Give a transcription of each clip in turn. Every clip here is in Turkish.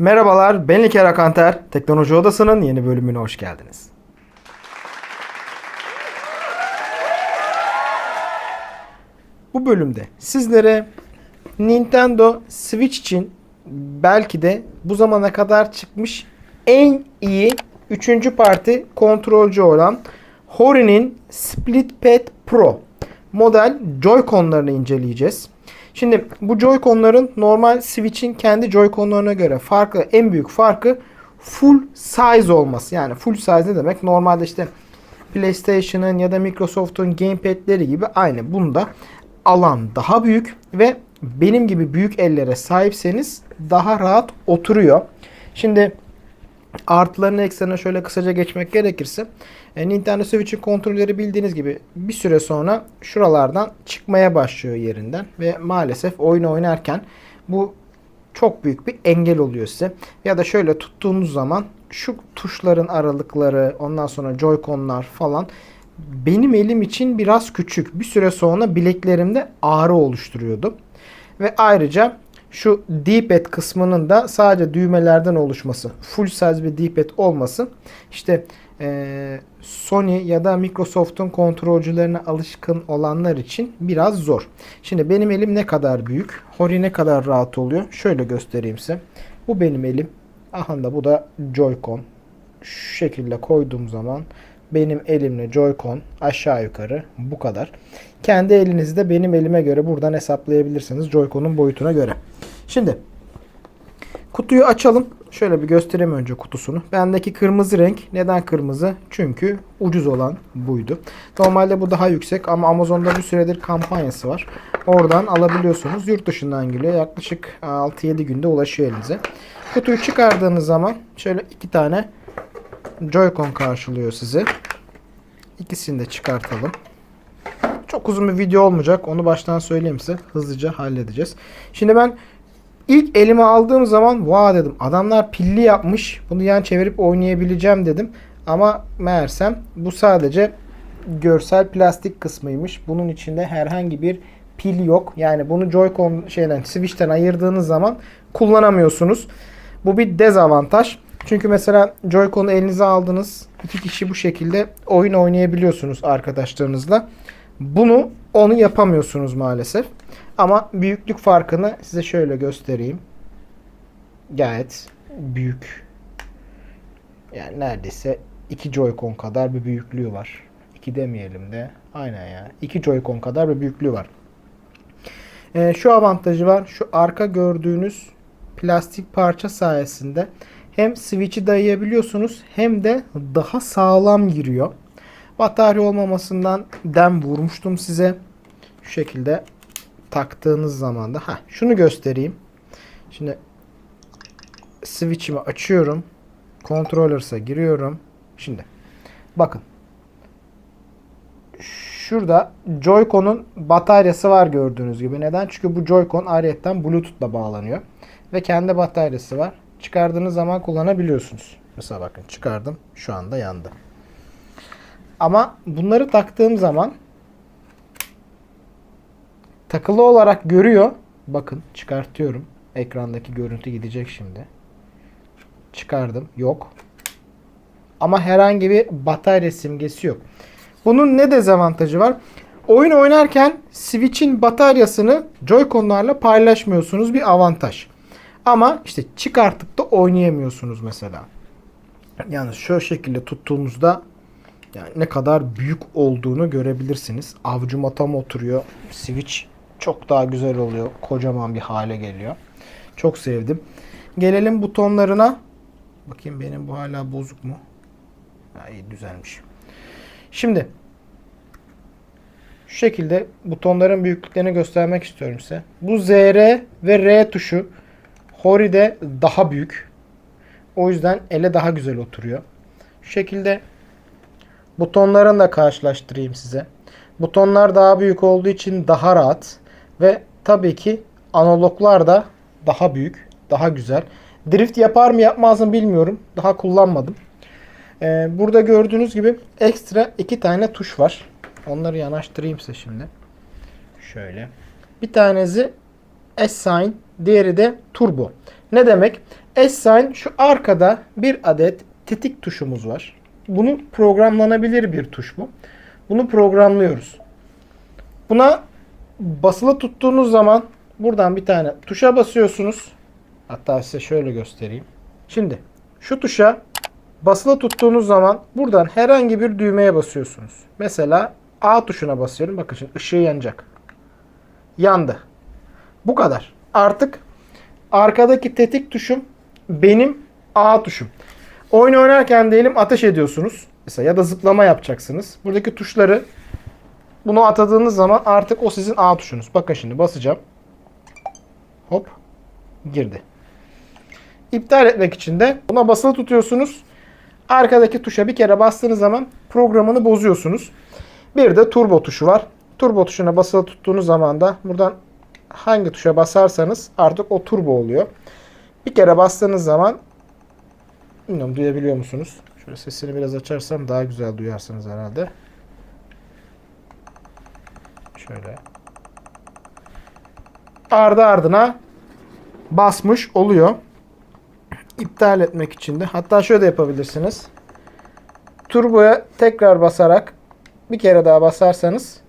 Merhabalar, ben İlker Akanter. Teknoloji Odası'nın yeni bölümüne hoş geldiniz. Bu bölümde sizlere Nintendo Switch için belki de bu zamana kadar çıkmış en iyi üçüncü parti kontrolcü olan Hori'nin Split Pad Pro model Joy-Con'larını inceleyeceğiz. Şimdi bu Joy-Con'ların normal Switch'in kendi Joy-Con'larına göre farkı, en büyük farkı full size olması. Yani full size ne demek? Normalde işte PlayStation'ın ya da Microsoft'un gamepad'leri gibi aynı. Bunda alan daha büyük ve benim gibi büyük ellere sahipseniz daha rahat oturuyor. Şimdi artılarını eksenine şöyle kısaca geçmek gerekirse e, Nintendo Switch'in kontrolleri bildiğiniz gibi bir süre sonra şuralardan çıkmaya başlıyor yerinden ve maalesef oyun oynarken bu çok büyük bir engel oluyor size. Ya da şöyle tuttuğunuz zaman şu tuşların aralıkları ondan sonra Joy-Con'lar falan benim elim için biraz küçük. Bir süre sonra bileklerimde ağrı oluşturuyordu. Ve ayrıca şu D-pad kısmının da sadece düğmelerden oluşması, full size bir D-pad olması işte eee, Sony ya da Microsoft'un kontrolcülerine alışkın olanlar için biraz zor. Şimdi benim elim ne kadar büyük, Hori ne kadar rahat oluyor? Şöyle göstereyim size. Bu benim elim. Aha da bu da Joy-Con. Şu şekilde koyduğum zaman benim elimle Joy-Con aşağı yukarı bu kadar. Kendi elinizi de benim elime göre buradan hesaplayabilirsiniz Joy-Con'un boyutuna göre. Şimdi kutuyu açalım. Şöyle bir göstereyim önce kutusunu. Bendeki kırmızı renk. Neden kırmızı? Çünkü ucuz olan buydu. Normalde bu daha yüksek ama Amazon'da bir süredir kampanyası var. Oradan alabiliyorsunuz. Yurt dışından geliyor. Yaklaşık 6-7 günde ulaşıyor elinize. Kutuyu çıkardığınız zaman şöyle iki tane Joy-Con karşılıyor sizi. İkisini de çıkartalım. Çok uzun bir video olmayacak. Onu baştan söyleyeyim size. Hızlıca halledeceğiz. Şimdi ben ilk elime aldığım zaman vaa dedim. Adamlar pilli yapmış. Bunu yan çevirip oynayabileceğim dedim. Ama meğersem bu sadece görsel plastik kısmıymış. Bunun içinde herhangi bir pil yok. Yani bunu Joy-Con şeyden Switch'ten ayırdığınız zaman kullanamıyorsunuz. Bu bir dezavantaj. Çünkü mesela Joy-Con'u elinize aldınız. iki kişi bu şekilde oyun oynayabiliyorsunuz arkadaşlarınızla. Bunu onu yapamıyorsunuz maalesef. Ama büyüklük farkını size şöyle göstereyim. Gayet büyük. Yani neredeyse iki Joy-Con kadar bir büyüklüğü var. İki demeyelim de. Aynen ya. İki Joy-Con kadar bir büyüklüğü var. Ee, şu avantajı var. Şu arka gördüğünüz plastik parça sayesinde hem switch'i dayayabiliyorsunuz hem de daha sağlam giriyor. Batarya olmamasından dem vurmuştum size. Şu şekilde taktığınız zaman da ha şunu göstereyim. Şimdi switch'imi açıyorum. Controllers'a giriyorum. Şimdi bakın. Şurada Joy-Con'un bataryası var gördüğünüz gibi. Neden? Çünkü bu Joy-Con ayrıyetten Bluetooth'la bağlanıyor. Ve kendi bataryası var. Çıkardığınız zaman kullanabiliyorsunuz. Mesela bakın çıkardım. Şu anda yandı. Ama bunları taktığım zaman takılı olarak görüyor. Bakın çıkartıyorum. Ekrandaki görüntü gidecek şimdi. Çıkardım. Yok. Ama herhangi bir batarya simgesi yok. Bunun ne dezavantajı var? Oyun oynarken Switch'in bataryasını Joy-Con'larla paylaşmıyorsunuz. Bir avantaj. Ama işte çıkartıp da oynayamıyorsunuz mesela. Yani şu şekilde tuttuğunuzda yani ne kadar büyük olduğunu görebilirsiniz. Avucuma tam oturuyor. Switch çok daha güzel oluyor. Kocaman bir hale geliyor. Çok sevdim. Gelelim butonlarına. Bakayım benim bu hala bozuk mu? Ha, iyi düzelmiş. Şimdi şu şekilde butonların büyüklüklerini göstermek istiyorum size. Bu ZR ve R tuşu Hori'de daha büyük. O yüzden ele daha güzel oturuyor. Şu şekilde butonlarını da karşılaştırayım size. Butonlar daha büyük olduğu için daha rahat ve tabii ki analoglar da daha büyük, daha güzel. Drift yapar mı yapmaz mı bilmiyorum. Daha kullanmadım. Ee, burada gördüğünüz gibi ekstra iki tane tuş var. Onları yanaştırayım size şimdi. Şöyle. Bir tanesi S-Sign, diğeri de Turbo. Ne demek? S-Sign şu arkada bir adet tetik tuşumuz var. Bunu programlanabilir bir tuş bu. Bunu programlıyoruz. Buna basılı tuttuğunuz zaman buradan bir tane tuşa basıyorsunuz. Hatta size şöyle göstereyim. Şimdi şu tuşa basılı tuttuğunuz zaman buradan herhangi bir düğmeye basıyorsunuz. Mesela A tuşuna basıyorum. Bakın şimdi ışığı yanacak. Yandı. Bu kadar. Artık arkadaki tetik tuşum benim A tuşum. Oyun oynarken diyelim ateş ediyorsunuz. Mesela ya da zıplama yapacaksınız. Buradaki tuşları bunu atadığınız zaman artık o sizin A tuşunuz. Bakın şimdi basacağım. Hop. Girdi. İptal etmek için de buna basılı tutuyorsunuz. Arkadaki tuşa bir kere bastığınız zaman programını bozuyorsunuz. Bir de turbo tuşu var. Turbo tuşuna basılı tuttuğunuz zaman da buradan hangi tuşa basarsanız artık o turbo oluyor. Bir kere bastığınız zaman bilmiyorum duyabiliyor musunuz? Şöyle sesini biraz açarsam daha güzel duyarsınız herhalde. Şöyle. Ardı ardına basmış oluyor. İptal etmek için de hatta şöyle de yapabilirsiniz. Turboya tekrar basarak bir kere daha basarsanız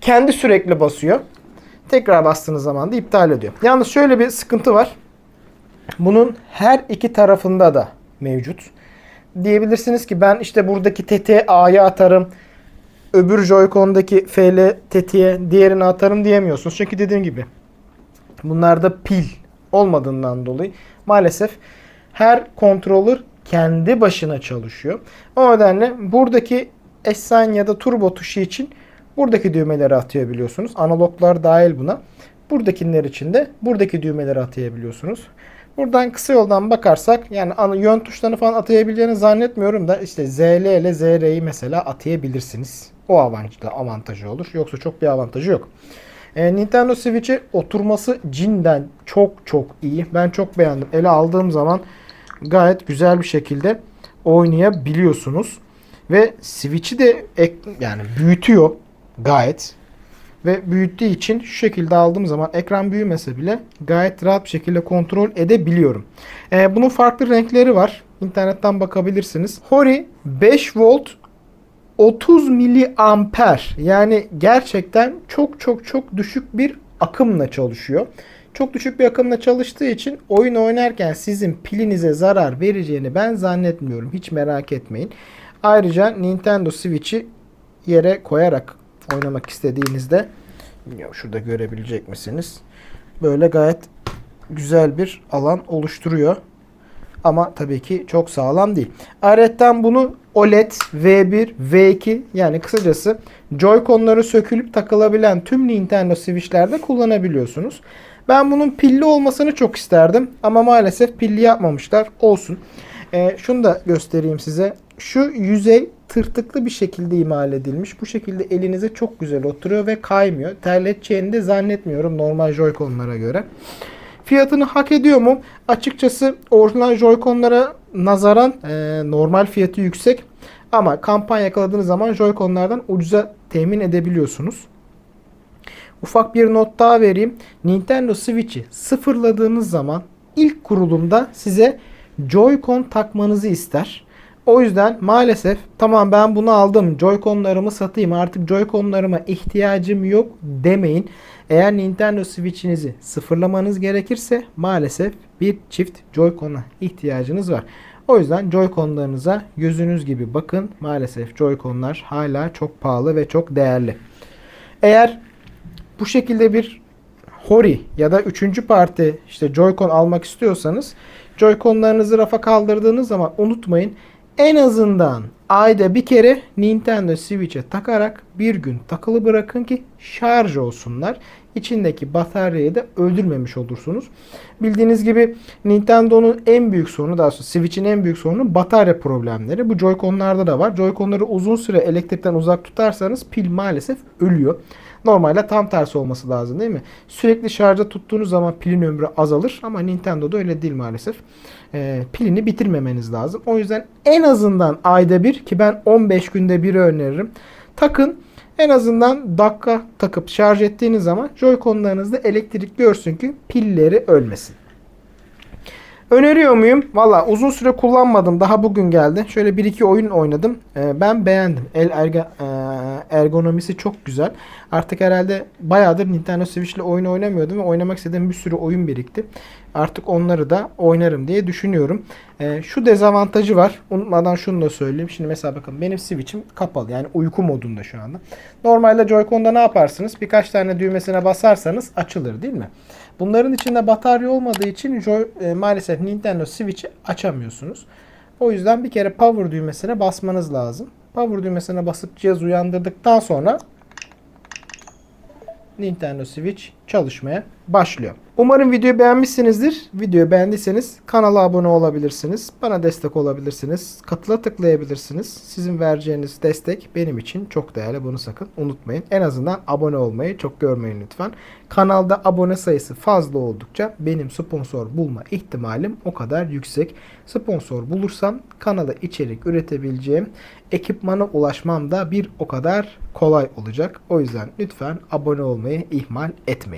kendi sürekli basıyor. Tekrar bastığınız zaman da iptal ediyor. Yalnız şöyle bir sıkıntı var. Bunun her iki tarafında da mevcut. Diyebilirsiniz ki ben işte buradaki tetiğe A'ya atarım. Öbür Joy-Con'daki FL tetiğe diğerini atarım diyemiyorsunuz. Çünkü dediğim gibi bunlarda pil olmadığından dolayı maalesef her controller kendi başına çalışıyor. O nedenle buradaki S-Sign ya da turbo tuşu için buradaki düğmeleri atayabiliyorsunuz. Analoglar dahil buna. Buradakiler için de buradaki düğmeleri atayabiliyorsunuz. Buradan kısa yoldan bakarsak yani yön tuşlarını falan atayabileceğini zannetmiyorum da işte ZL ile ZR'yi mesela atayabilirsiniz. O avantajlı avantajı olur. Yoksa çok bir avantajı yok. E, Nintendo Switch'e oturması cinden çok çok iyi. Ben çok beğendim. Ele aldığım zaman gayet güzel bir şekilde oynayabiliyorsunuz. Ve Switch'i de ek, yani büyütüyor gayet. Ve büyüttüğü için şu şekilde aldığım zaman ekran büyümese bile gayet rahat bir şekilde kontrol edebiliyorum. E, bunun farklı renkleri var. İnternetten bakabilirsiniz. Hori 5 volt 30 miliamper yani gerçekten çok çok çok düşük bir akımla çalışıyor. Çok düşük bir akımla çalıştığı için oyun oynarken sizin pilinize zarar vereceğini ben zannetmiyorum. Hiç merak etmeyin. Ayrıca Nintendo Switch'i yere koyarak oynamak istediğinizde bilmiyorum şurada görebilecek misiniz? Böyle gayet güzel bir alan oluşturuyor. Ama tabii ki çok sağlam değil. Ayrıca bunu OLED, V1, V2 yani kısacası Joy-Con'ları sökülüp takılabilen tüm Nintendo Switch'lerde kullanabiliyorsunuz. Ben bunun pilli olmasını çok isterdim ama maalesef pilli yapmamışlar. Olsun. Ee, şunu da göstereyim size. Şu yüzey tırtıklı bir şekilde imal edilmiş. Bu şekilde elinize çok güzel oturuyor ve kaymıyor. Terleteceğini de zannetmiyorum normal Joy-Con'lara göre. Fiyatını hak ediyor mu? Açıkçası orijinal Joy-Con'lara nazaran e, normal fiyatı yüksek. Ama kampanya yakaladığınız zaman Joy-Con'lardan ucuza temin edebiliyorsunuz. Ufak bir not daha vereyim. Nintendo Switch'i sıfırladığınız zaman ilk kurulumda size Joy-Con takmanızı ister. O yüzden maalesef tamam ben bunu aldım Joy-Con'larımı satayım artık Joy-Con'larıma ihtiyacım yok demeyin. Eğer Nintendo Switch'inizi sıfırlamanız gerekirse maalesef bir çift Joy-Con'a ihtiyacınız var. O yüzden Joy-Con'larınıza gözünüz gibi bakın. Maalesef Joy-Con'lar hala çok pahalı ve çok değerli. Eğer bu şekilde bir Hori ya da üçüncü parti işte Joy-Con almak istiyorsanız Joy-Con'larınızı rafa kaldırdığınız zaman unutmayın en azından ayda bir kere Nintendo Switch'e takarak bir gün takılı bırakın ki şarj olsunlar. İçindeki bataryayı da öldürmemiş olursunuz. Bildiğiniz gibi Nintendo'nun en büyük sorunu daha sonra Switch'in en büyük sorunu batarya problemleri. Bu Joy-Con'larda da var. Joy-Con'ları uzun süre elektrikten uzak tutarsanız pil maalesef ölüyor. Normalde tam tersi olması lazım değil mi? Sürekli şarjda tuttuğunuz zaman pilin ömrü azalır ama Nintendo'da öyle değil maalesef. Ee, pilini bitirmemeniz lazım. O yüzden en azından ayda bir ki ben 15 günde bir öneririm. Takın en azından dakika takıp şarj ettiğiniz zaman Joy-Con'larınızda elektrik görsün ki pilleri ölmesin. Öneriyor muyum? Valla uzun süre kullanmadım. Daha bugün geldi. Şöyle bir iki oyun oynadım. Ee, ben beğendim. El erga, e, ergonomisi çok güzel. Artık herhalde bayağıdır Nintendo Switch ile oyun oynamıyordum ve oynamak istediğim bir sürü oyun birikti. Artık onları da oynarım diye düşünüyorum. Ee, şu dezavantajı var. Unutmadan şunu da söyleyeyim. Şimdi mesela bakın benim Switch'im kapalı. Yani uyku modunda şu anda. Normalde Joy-Con'da ne yaparsınız? Birkaç tane düğmesine basarsanız açılır değil mi? Bunların içinde batarya olmadığı için Joy, e, maalesef Nintendo Switch'i açamıyorsunuz. O yüzden bir kere power düğmesine basmanız lazım. Power düğmesine basıp cihaz uyandırdıktan sonra Nintendo Switch çalışmaya başlıyor. Umarım videoyu beğenmişsinizdir. Videoyu beğendiyseniz kanala abone olabilirsiniz. Bana destek olabilirsiniz. Katıla tıklayabilirsiniz. Sizin vereceğiniz destek benim için çok değerli. Bunu sakın unutmayın. En azından abone olmayı çok görmeyin lütfen. Kanalda abone sayısı fazla oldukça benim sponsor bulma ihtimalim o kadar yüksek. Sponsor bulursam kanala içerik üretebileceğim ekipmana ulaşmam da bir o kadar kolay olacak. O yüzden lütfen abone olmayı ihmal etmeyin.